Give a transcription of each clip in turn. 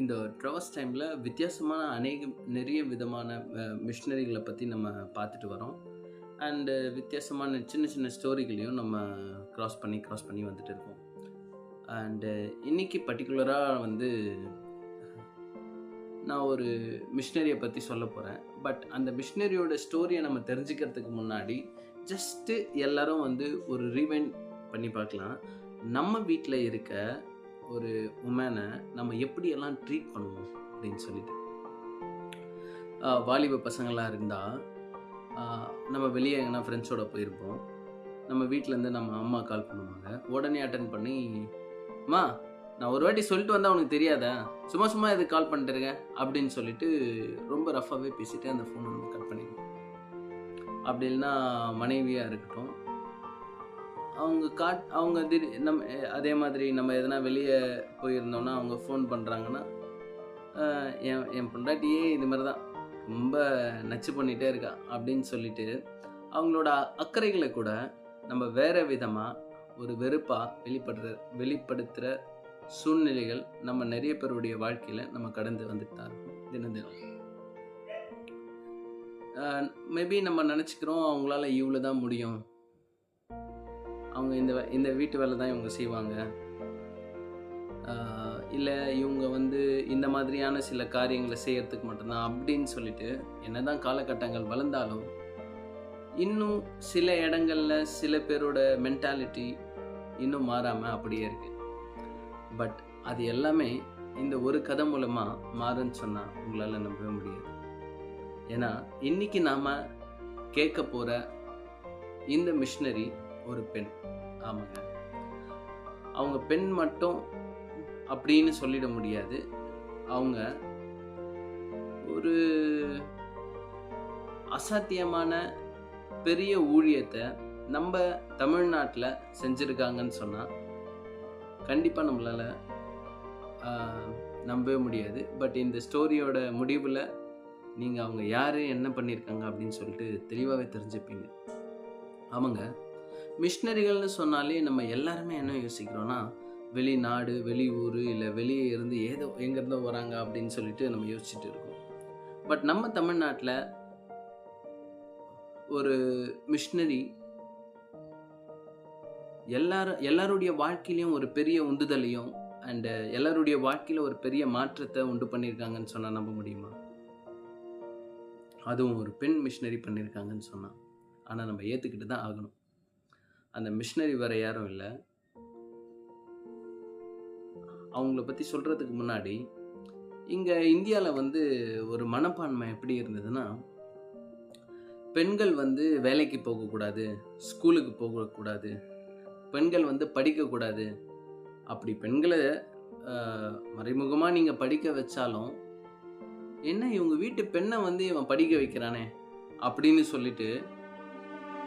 இந்த ட்ரவஸ் டைமில் வித்தியாசமான அநேக நிறைய விதமான மிஷினரிகளை பற்றி நம்ம பார்த்துட்டு வரோம். அண்டு வித்தியாசமான சின்ன சின்ன ஸ்டோரிகளையும் நம்ம க்ராஸ் பண்ணி க்ராஸ் பண்ணி வந்துட்டு இருக்கோம். அண்டு இன்னைக்கு பர்டிகுலராக வந்து நான் ஒரு மிஷினரியை பற்றி சொல்ல போகிறேன் பட் அந்த மிஷினரியோட ஸ்டோரியை நம்ம தெரிஞ்சுக்கிறதுக்கு முன்னாடி ஜஸ்ட்டு எல்லோரும் வந்து ஒரு ரீவைண்ட் பண்ணி பார்க்கலாம். நம்ம வீட்டில் இருக்க ஒரு உமனை நம்ம எப்படியெல்லாம் ட்ரீட் பண்ணுவோம் அப்படின்னு சொல்லிட்டு. வாலிப பசங்களாக இருந்தால் நம்ம வெளியே எங்கன்னா ஃப்ரெண்ட்ஸோட போயிருப்போம். நம்ம வீட்டிலேருந்து நம்ம அம்மா கால் பண்ணுவாங்க. உடனே அட்டன் பண்ணி அம்மா நான் ஒரு வாட்டி சொல்லிட்டு வந்தால் உனக்கு தெரியாதா? சும்மா சும்மா இது கால் பண்ணிட்டுருங்க அப்படின்னு சொல்லிட்டு ரொம்ப ரஃபாகவே பேசிட்டு அந்த ஃபோனை வந்து கட் பண்ணிடுவோம். அப்படி இல்லைன்னா மனைவியாக இருக்கட்டும் அவங்க காட் அவங்க திடீர் நம்ம அதே மாதிரி நம்ம எதனா வெளியே போயிருந்தோம்னா அவங்க ஃபோன் பண்ணுறாங்கன்னா என் என் பொண்டாட்டியே இது மாதிரி தான். ரொம்ப நச்சு பண்ணிகிட்டே இருக்கா அப்படின்னு சொல்லிட்டு அவங்களோட அக்கறைகளை கூட நம்ம வேறு விதமாக ஒரு வெறுப்பாக வெளிப்படுற வெளிப்படுத்துகிற சூழ்நிலைகள் நம்ம நிறைய பேருடைய வாழ்க்கையில் நம்ம கடந்து வந்துட்டு தான் இருக்கோம் தினம் தினம் மேபி நம்ம நினச்சிக்கிறோம் அவங்களால இவ்வளோ தான் முடியும். அவங்க இந்த வே- இந்த வீட்டு வேலை தான் இவங்க செய்வாங்க. இல்லை இவங்க வந்து இந்த மாதிரியான சில காரியங்களை செய்யறதுக்கு மட்டும்தான் அப்படின்னு சொல்லிட்டு என்னதான் காலகட்டங்கள் வளர்ந்தாலும் இன்னும் சில இடங்கள்ல சில பேரோட மென்டாலிட்டி இன்னும் மாறாமல் அப்படியே இருக்கு. பட் அது எல்லாமே இந்த ஒரு கதை மூலமாக மாறுன்னு சொன்னால் உங்களால் நம்பவே முடியாது. ஏன்னா இன்னைக்கு நாம் கேட்க போகிற இந்த மிஷினரி ஒரு பெண். ஆமாங்க. அவங்க பெண் மட்டும் அப்படின்னு சொல்லிட முடியாது. அவங்க ஒரு அசாத்தியமான பெரிய ஊழியத்தை நம்ம தமிழ்நாட்டில் செஞ்சுருக்காங்கன்னு சொன்னால் கண்டிப்பாக நம்மளால் நம்பவே முடியாது. பட் இந்த ஸ்டோரியோட முடிவில் நீங்கள் அவங்க யார் என்ன பண்ணியிருக்காங்க அப்படின்னு சொல்லிட்டு தெளிவாகவே தெரிஞ்சுப்பீங்க. ஆமாங்க. மிஷினரிகள்னு சொன்னாலே நம்ம எல்லாருமே என்ன யோசிக்கிறோன்னா வெளிநாடு வெளியூர் இல்லை வெளியே இருந்து ஏதோ எங்கேருந்தோ வராங்க அப்படின்னு சொல்லிட்டு நம்ம யோசிச்சுட்டு இருக்கோம். பட் நம்ம தமிழ்நாட்டில் ஒரு மிஷினரி எல்லாரும் எல்லாருடைய வாழ்க்கையிலையும் ஒரு பெரிய உந்துதலையும் அண்டு எல்லாருடைய வாழ்க்கையில் ஒரு பெரிய மாற்றத்தை உண்டு பண்ணியிருக்காங்கன்னு சொன்னால் நம்ப முடியுமா? அதுவும் ஒரு பெண் மிஷினரி பண்ணியிருக்காங்கன்னு சொன்னால் ஆனால் நம்ம ஏற்றுக்கிட்டு தான் ஆகணும். அந்த மிஷினரி வேற யாரும் இல்லை. அவங்கள பற்றி சொல்கிறதுக்கு முன்னாடி இங்கே இந்தியாவில் வந்து ஒரு மனப்பான்மை எப்படி இருந்ததுன்னா பெண்கள் வந்து வேலைக்கு போகக்கூடாது ஸ்கூலுக்கு போகக்கூடாது பெண்கள் வந்து படிக்கக்கூடாது. அப்படி பெண்களை மறைமுகமாக நீங்கள் படிக்க வச்சாலும் என்ன இவங்க வீட்டு பெண்ணை வந்து இவன் படிக்க வைக்கிறானே அப்படின்னு சொல்லிட்டு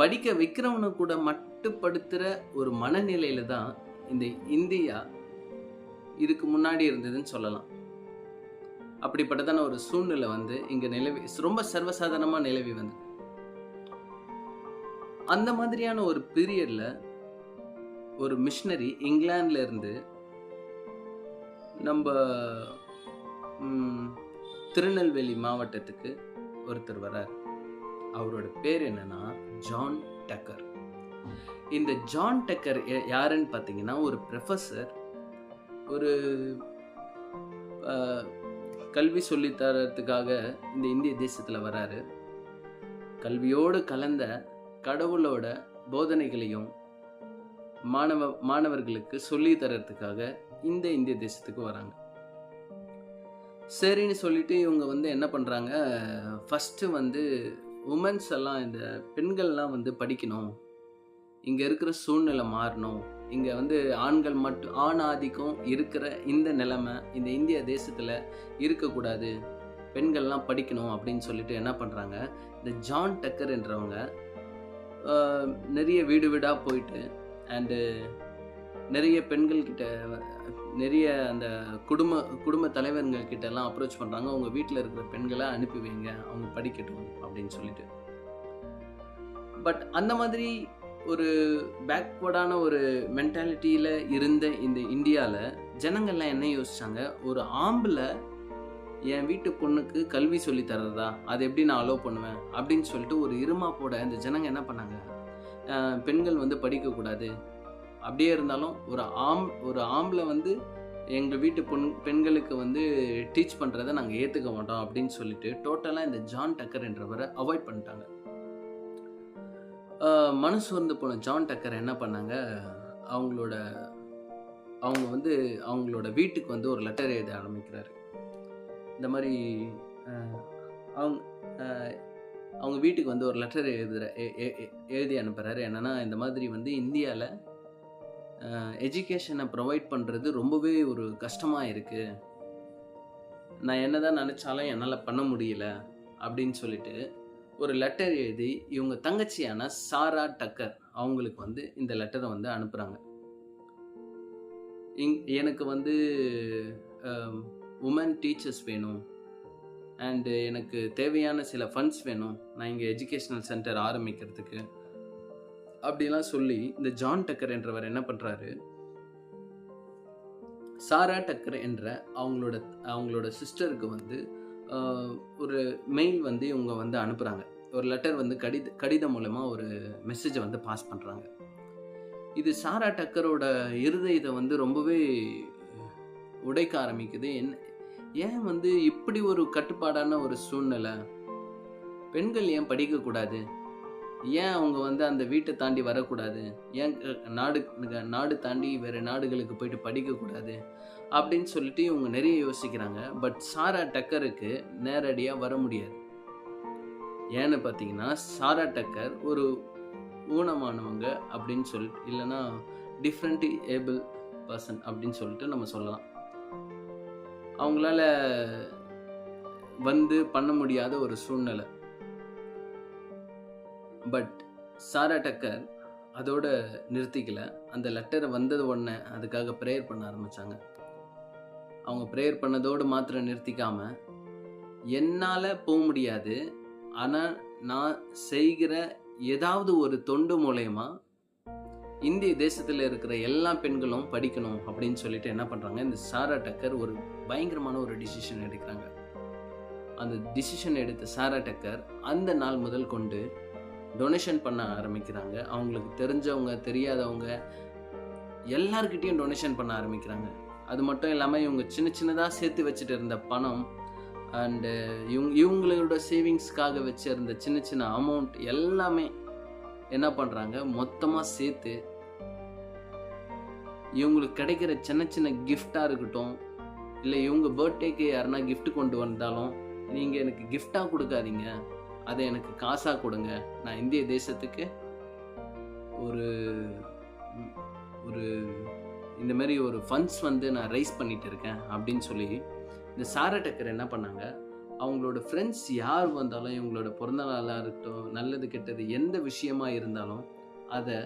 படிக்க வைக்கிறவனை கூட மட்டுப்படுத்துகிற ஒரு மனநிலையில தான் இந்த இந்தியா இதுக்கு முன்னாடி இருந்ததுன்னு சொல்லலாம். அப்படிப்பட்டதான ஒரு சூழ்நிலை வந்து இங்கே நிலவி ரொம்ப சர்வசாதாரணமாக நிலவி வந்து. அந்த மாதிரியான ஒரு பீரியட்ல ஒரு மிஷினரி இங்கிலாந்துல இருந்து நம்ம திருநெல்வேலி மாவட்டத்துக்கு ஒருத்தர் வரார் அவரோட பேர் என்னன்னா ஜான் டக்கர். இந்த ஜான் டக்கர் யாருன்னு பார்த்தீங்கன்னா ஒரு ப்ரொஃபஸர் ஒரு கல்வி சொல்லித்தரத்துக்காக இந்த இந்திய தேசத்தில் வராரு. கல்வியோடு கலந்த கடவுளோட போதனைகளையும் மாணவ மாணவர்களுக்கு சொல்லி தரத்துக்காக இந்த இந்திய தேசத்துக்கு வராங்க. சரின்னு சொல்லிட்டு இவங்க வந்து என்ன பண்ணுறாங்க ஃபஸ்ட்டு வந்து உமன்ஸ் எல்லாம் இந்த பெண்கள்லாம் வந்து படிக்கணும். இங்கே இருக்கிற சூழ்நிலை மாறணும். இங்கே வந்து ஆண்கள் மட்டும் ஆண் ஆதிக்கம் இருக்கிற இந்த நிலைமை இந்த இந்திய தேசத்தில் இருக்கக்கூடாது. பெண்கள்லாம் படிக்கணும் அப்படின்னு சொல்லிட்டு என்ன பண்ணுறாங்க இந்த ஜான் டக்கர் என்றவங்க நிறைய வீடு வீடாக போயிட்டு அண்டு நிறைய பெண்கள் கிட்ட நிறைய அந்த குடும்ப குடும்ப தலைவர்கள் கிட்ட எல்லாம் அப்ரோச் பண்ணுறாங்க அவங்க வீட்டில் இருக்கிற பெண்களை அனுப்பி வைங்க. அவங்க படிக்கட்டும் அப்படின்னு சொல்லிட்டு. பட் அந்த மாதிரி ஒரு பேக்வர்டான ஒரு மென்டாலிட்டியில் இருந்த இந்த இந்தியாவில் ஜனங்கள்லாம் என்ன யோசிச்சாங்க? ஒரு ஆம்பளை என் வீட்டு பொண்ணுக்கு கல்வி சொல்லி தர்றதா? அது எப்படி நான் அலோவ் பண்ணுவேன்? அப்படின்னு சொல்லிட்டு ஒரு இருமாப்போட இந்த ஜனங்க என்ன பண்ணாங்க? பெண்கள் வந்து படிக்கக்கூடாது அப்படியே இருந்தாலும் ஒரு ஆம் ஒரு ஆம்பளை வந்து எங்கள் வீட்டு பொன் பெண்களுக்கு வந்து டீச் பண்ணுறதை நாங்கள் ஏற்றுக்க மாட்டோம் அப்படின்னு சொல்லிட்டு டோட்டலாக இந்த ஜான் டக்கர் என்றவரை அவாய்ட் பண்ணிட்டாங்க. மனசு வந்து போன ஜான் டக்கர் என்ன பண்ணாங்க? அவங்களோட அவங்க வந்து அவங்களோட வீட்டுக்கு வந்து ஒரு லெட்டர் எழுத ஆரம்பிக்கிறாரு. இந்த மாதிரி அவங்க அவங்க வீட்டுக்கு வந்து ஒரு லெட்டர் எழுதுற எழுதி அனுப்புகிறாரு என்னன்னா இந்த மாதிரி வந்து இந்தியாவில் எஜுகேஷனை ப்ரொவைட் பண்ணுறது ரொம்பவே ஒரு கஷ்டமாக இருக்குது நான் என்னதான் நினச்சாலும் என்னால் பண்ண முடியல அப்படின்னு சொல்லிட்டு ஒரு லெட்டர் எழுதி இவங்க தங்கச்சியான சாரா டக்கர் அவங்களுக்கு வந்து இந்த லெட்டரை வந்து அனுப்புகிறாங்க இங் எனக்கு வந்து உமன் டீச்சர்ஸ் வேணும். அண்டு எனக்கு தேவையான சில ஃபண்ட்ஸ் வேணும். நான் இங்கே எஜுகேஷ்னல் சென்டர் ஆரம்பிக்கிறதுக்கு. அப்படிலாம் சொல்லி இந்த ஜான் டக்கர் என்றவர் என்ன பண்ணுறாரு சாரா டக்கர் என்ற அவங்களோட அவங்களோட சிஸ்டருக்கு வந்து ஒரு மெயில் வந்து இவங்க வந்து அனுப்புகிறாங்க ஒரு லெட்டர் வந்து கடித கடிதம் மூலமாக ஒரு மெசேஜை வந்து பாஸ் பண்ணுறாங்க இது சாரா டக்கரோட இருதயத்தை வந்து ரொம்பவே உடைக்க ஆரம்பிக்குது. என் ஏன் வந்து இப்படி ஒரு கட்டுப்பாடான ஒரு சூழ்நிலை? பெண்கள் ஏன் படிக்கக்கூடாது? ஏன் அவங்க வந்து அந்த வீட்டை தாண்டி வரக்கூடாது? ஏன் நாடு நாடு தாண்டி வேறு நாடுகளுக்கு போயிட்டு படிக்கக்கூடாது? அப்படின்னு சொல்லிட்டு இவங்க நிறைய யோசிக்கிறாங்க. பட் சாரா டக்கருக்கு நேரடியாக வர முடியாது. ஏன்னு பார்த்தீங்கன்னா சாரா டக்கர் ஒரு ஊனமானவங்க அப்படின்னு சொல்லிட்டு இல்லைன்னா டிஃப்ரெண்ட் ஏபிள் பர்சன் அப்படின்னு சொல்லிட்டு நம்ம சொல்லலாம். அவங்களால வந்து பண்ண முடியாத ஒரு சூழ்நிலை. பட் சாரா டக்கர் அதோட நிறுத்திக்கல. அந்த லெட்டரை வந்தது உடனே அதுக்காக ப்ரேயர் பண்ண ஆரம்பிச்சாங்க. அவங்க ப்ரேயர் பண்ணதோடு மாத்திரம் நிறுத்திக்காம என்னால் போக முடியாது. ஆனால் நான் செய்கிற ஏதாவது ஒரு தொண்டு மூலயமா இந்திய தேசத்தில் இருக்கிற எல்லா பெண்களும் படிக்கணும் அப்படின்னு சொல்லிட்டு என்ன பண்ணுறாங்க இந்த சாரா டக்கர் ஒரு பயங்கரமான ஒரு டிசிஷன் எடுக்கிறாங்க. அந்த டிசிஷன் எடுத்த சாரா டக்கர் அந்த நாள் முதல் கொண்டு டொனேஷன் பண்ண ஆரம்பிக்கிறாங்க. அவங்களுக்கு தெரிஞ்சவங்க தெரியாதவங்க எல்லார்கிட்டேயும் டொனேஷன் பண்ண ஆரம்பிக்கிறாங்க. அது மட்டும் இல்லாமல் இவங்க சின்ன சின்னதாக சேர்த்து வச்சுட்டு இருந்த பணம் அண்டு இவங்க இவங்களோட சேவிங்ஸ்க்காக வச்சுருந்த சின்ன சின்ன அமௌண்ட் எல்லாமே என்ன பண்ணுறாங்க மொத்தமாக சேர்த்து இவங்களுக்கு கிடைக்கிற சின்ன சின்ன கிஃப்டாக இருக்கட்டும் இல்லை இவங்க பர்த்டேக்கு யாருன்னா கிஃப்ட் கொண்டு வந்தாலும் நீங்கள் எனக்கு கிஃப்டாக கொடுக்காதீங்க. அதை எனக்கு காசாக கொடுங்க. நான் இந்திய தேசத்துக்கு ஒரு ஒரு இந்த மாதிரி ஒரு ஃபண்ட்ஸ் வந்து நான் ரைஸ் பண்ணிட்டு இருக்கேன் அப்படின்னு சொல்லி இந்த சாரா டக்கர் என்ன பண்ணாங்க? அவங்களோட ஃப்ரெண்ட்ஸ் யார் வந்தாலும் இவங்களோட பிறந்த நாளாக இருக்கட்டும் நல்லது கெட்டது எந்த விஷயமா இருந்தாலும் அதை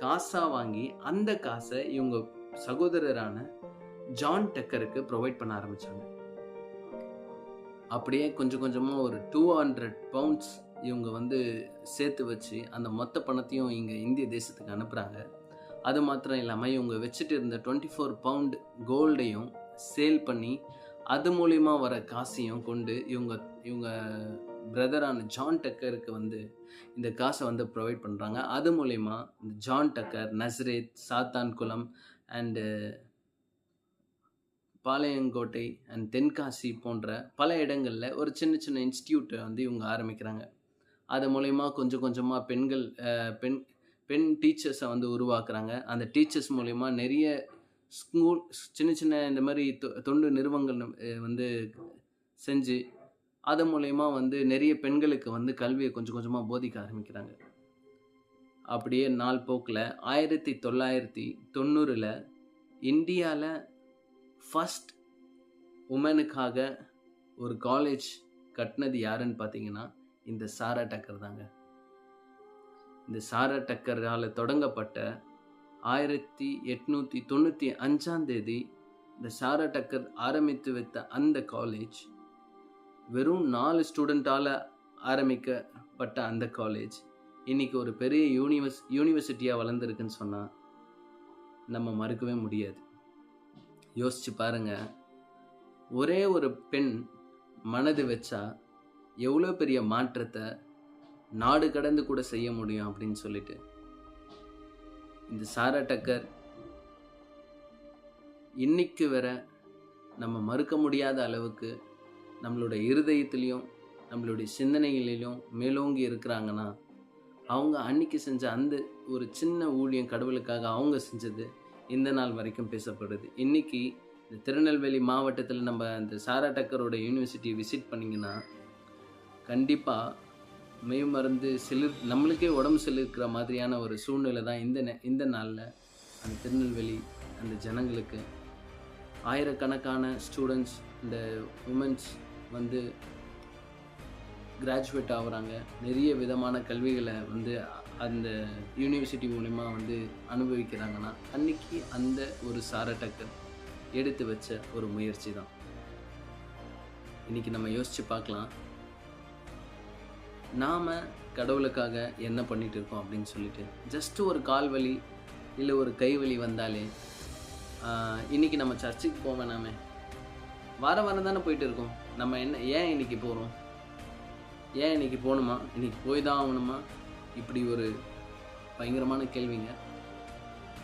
காசாக வாங்கி அந்த காசை இவங்க சகோதரரான ஜான் டக்கருக்கு ப்ரொவைட் பண்ண ஆரம்பித்தாங்க அப்படியே கொஞ்சம் கொஞ்சமாக ஒரு டூ ஹண்ட்ரட் பவுண்ட்ஸ் இவங்க வந்து சேர்த்து வச்சு அந்த மொத்த பணத்தையும் இங்கே இந்திய தேசத்துக்கு அனுப்புகிறாங்க அது மாத்திரம் இல்லாமல் இவங்க வச்சுட்டு இருந்த டுவெண்ட்டி ஃபோர் பவுண்ட் கோல்டையும் சேல் பண்ணி அது மூலிமா வர காசையும் கொண்டு இவங்க இவங்க பிரதரான ஜான் டக்கருக்கு வந்து இந்த காசை வந்து ப்ரொவைட் பண்ணுறாங்க அது மூலிமா இந்த ஜான் டக்கர் நஸ்ரேத் சாத்தான் குளம் அண்டு பாளையங்கோட்டை அண்ட் தென்காசி போன்ற பல இடங்களில் ஒரு சின்ன சின்ன இன்ஸ்டியூட்டை வந்து இவங்க ஆரம்பிக்கிறாங்க. அது மூலயமா கொஞ்சம் கொஞ்சமாக பெண்கள் பெண் பெண் டீச்சர்ஸை வந்து உருவாக்குறாங்க. அந்த டீச்சர்ஸ் மூலயமா நிறைய ஸ்கூல் சின்ன சின்ன இந்த மாதிரி தொ- தொண்டு நிறுவனங்கள் வந்து செஞ்சு அது மூலயமா வந்து நிறைய பெண்களுக்கு வந்து கல்வியை கொஞ்சம் கொஞ்சமாக போதிக்க ஆரம்பிக்கிறாங்க. அப்படியே நாள் போக்கில் ஆயிரத்தி தொள்ளாயிரத்தி தொண்ணூறில் இந்தியாவில் ஃபஸ்ட் உமனுக்காக ஒரு காலேஜ் கட்டினது யாருன்னு பார்த்தீங்கன்னா இந்த சாரா டக்கர் தாங்க. இந்த சாரா டக்கரால் தொடங்கப்பட்ட ஆயிரத்தி எட்நூற்றி தொண்ணூற்றி அஞ்சாம் தேதி இந்த சாரா டக்கர் ஆரம்பித்து வைத்த அந்த காலேஜ் வெறும் நாலு ஸ்டூடெண்ட்டால் ஆரம்பிக்கப்பட்ட அந்த காலேஜ் இன்றைக்கி ஒரு பெரிய யூனிவர்ஸ் யூனிவர்சிட்டியாக வளர்ந்துருக்குன்னு சொன்னால் நம்ம மறுக்கவே முடியாது. யோசிச்சு பாருங்க. ஒரே ஒரு பெண் மனது வச்சா எவ்வளோ பெரிய மாற்றத்தை நாடு கடந்து கூட செய்ய முடியும் அப்படின்னு சொல்லிட்டு. இந்த சாரா டக்கர் இன்னைக்கு வர நம்ம மறுக்க முடியாத அளவுக்கு நம்மளோட இருதயத்திலையும் நம்மளுடைய சிந்தனைகளிலும் மேலோங்கி இருக்கிறாங்கன்னா அவங்க அன்னைக்கு செஞ்ச அந்த ஒரு சின்ன ஊழியம் கடவுளுக்காக அவங்க செஞ்சது இந்த நாள் வரைக்கும் பேசப்படுது. இன்றைக்கி இந்த திருநெல்வேலி மாவட்டத்தில் நம்ம அந்த சாரா டக்கரோட யூனிவர்சிட்டி விசிட் பண்ணிங்கன்னா கண்டிப்பாக மெய் மருந்து சிலிர் நம்மளுக்கே உடம்பு சிலிருக்கிற மாதிரியான ஒரு சூழ்நிலை தான் இந்த நே- இந்த நாளில் அந்த திருநெல்வேலி அந்த ஜனங்களுக்கு. ஆயிரக்கணக்கான ஸ்டூடெண்ட்ஸ் இந்த உமன்ஸ் வந்து கிராஜுவேட் ஆகுறாங்க. நிறைய விதமான கல்விகளை வந்து அந்த யூனிவர்சிட்டி மூலிமா வந்து அனுபவிக்கிறாங்கன்னா அன்னைக்கு அந்த ஒரு சாரட்டக்கர் எடுத்து வச்ச ஒரு முயற்சி தான் இன்னைக்கு நம்ம யோசித்து பார்க்கலாம். நாம் கடவுளுக்காக என்ன பண்ணிகிட்டு இருக்கோம் அப்படின்னு சொல்லிட்டு ஜஸ்ட்டு ஒரு கால் வலி இல்லை ஒரு கை வலி வந்தாலே இன்றைக்கி இன்னைக்கு நம்ம சர்ச்சுக்கு போக வேணாமே. வர வாரம் தானே போயிட்டு இருக்கோம். நம்ம என்ன ஏன் இன்னைக்கு போகிறோம் ஏன் இன்னைக்கு போகணுமா? இன்றைக்கி போய் தான் ஆகணுமா? இப்படி ஒரு பயங்கரமான கேள்விங்க.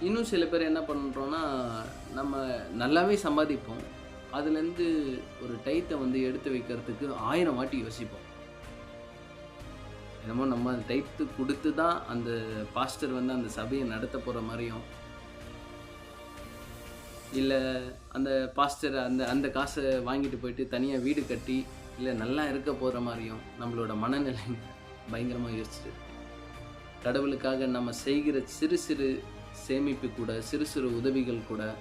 இன்னும் சில பேர் என்ன பண்ணுறோன்னா நம்ம நல்லாவே சம்பாதிப்போம். அதுலேருந்து ஒரு டைத்தை வந்து எடுத்து வைக்கிறதுக்கு ஆயிரம் வாட்டி யோசிப்போம். என்னமோ நம்ம அந்த டைத்து கொடுத்து தான் அந்த பாஸ்டர் வந்து அந்த சபையை நடத்த போகிற மாதிரியும். இல்லை அந்த பாஸ்டர் அந்த அந்த காசை வாங்கிட்டு போயிட்டு தனியாக வீடு கட்டி இல்லை நல்லா இருக்க போகிற மாதிரியும் நம்மளோட மனநிலை பயங்கரமாக யோசிச்சுட்டு கடவுளுக்காக நம்ம செய்கிற சிறு சிறு சேமிப்பு கூட சிறு சிறு உதவிகள் கூட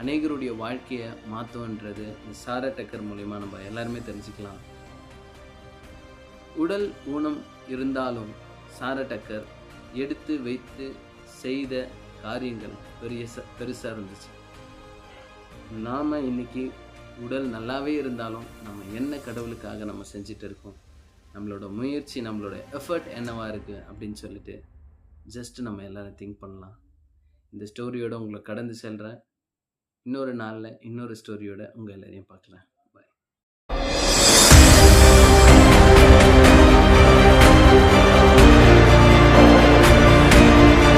அநேகருடைய வாழ்க்கையை மாற்றுன்றது இந்த சாரா டக்கர் மூலிமா நம்ம எல்லாருமே தெரிஞ்சுக்கலாம். உடல் ஊனம் இருந்தாலும் சாரா டக்கர் எடுத்து வைத்து செய்த காரியங்கள் பெரிய ச- இருந்துச்சு. நாம் இன்னைக்கு உடல் நல்லாவே இருந்தாலும் நம்ம என்ன கடவுளுக்காக நம்ம செஞ்சுட்டு இருக்கோம்? நம்மளோட முயற்சி நம்மளோட எஃபர்ட் என்னவாக இருக்குது அப்படின்னு சொல்லிட்டு ஜஸ்ட் நம்ம எல்லோரும் திங்க் பண்ணலாம். இந்த ஸ்டோரியோடு உங்களை கடந்து செல்கிறேன் இன்னொரு நாளில் இன்னொரு ஸ்டோரியோட உங்கள் எல்லோரையும் பார்க்குறேன்.